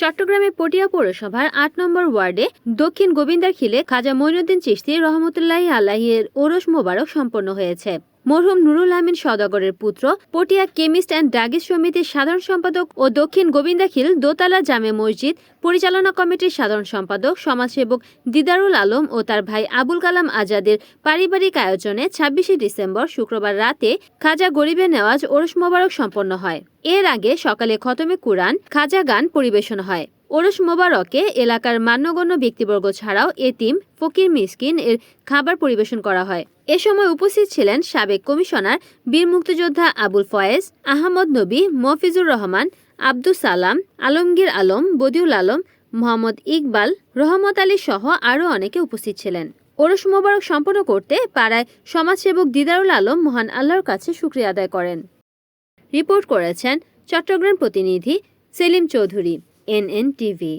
চট্টগ্রামের পটিয়া পৌরসভার আট নম্বর ওয়ার্ডে দক্ষিণ গোবিন্দারখিলে খাজা মঈনুদ্দিন চিশতি রহমতুল্লাহ আলাহিয়ের ওরস মোবারক সম্পন্ন হয়েছে। মরহুম নুরুল আমিন সদাগরের পুত্র, পটিয়া কেমিস্ট অ্যান্ড ড্রাগিস্ট সমিতির সাধারণ সম্পাদক ও দক্ষিণ গোবিন্দাখিল দোতলা জামে মসজিদ পরিচালনা কমিটির সাধারণ সম্পাদক, সমাজসেবক দিদারুল আলম ও তার ভাই আবুল কালাম আজাদের পারিবারিক আয়োজনে ছাব্বিশে ডিসেম্বর শুক্রবার রাতে খাজা গরিবের নেওয়াজ ওরস মোবারক সম্পন্ন হয়। এর আগে সকালে খতমে কুরআন, খাজা গান পরিবেশন হয়। ওরস মোবারকে এলাকার মান্যগণ্য ব্যক্তিবর্গ ছাড়াও এতিম, ফকির, মিসকিন এর খাবার পরিবেশন করা হয়। এ সময় উপস্থিত ছিলেন সাবেক কমিশনার, বীর মুক্তিযোদ্ধা আবুল ফয়েজ, আহমদ নবী, মফিজুর রহমান, আব্দুস সালাম, আলমগীর আলম, বদিউল আলম, মোহাম্মদ ইকবাল, রহমত আলী সহ আরও অনেকে উপস্থিত ছিলেন। ওরস মোবারক সম্পন্ন করতে পাড়ায় সমাজসেবক দিদারুল আলম মহান আল্লাহর কাছে শুক্রিয়া আদায় করেন। রিপোর্ট করেছেন চট্টগ্রাম প্রতিনিধি সেলিম চৌধুরী এনএন টিভি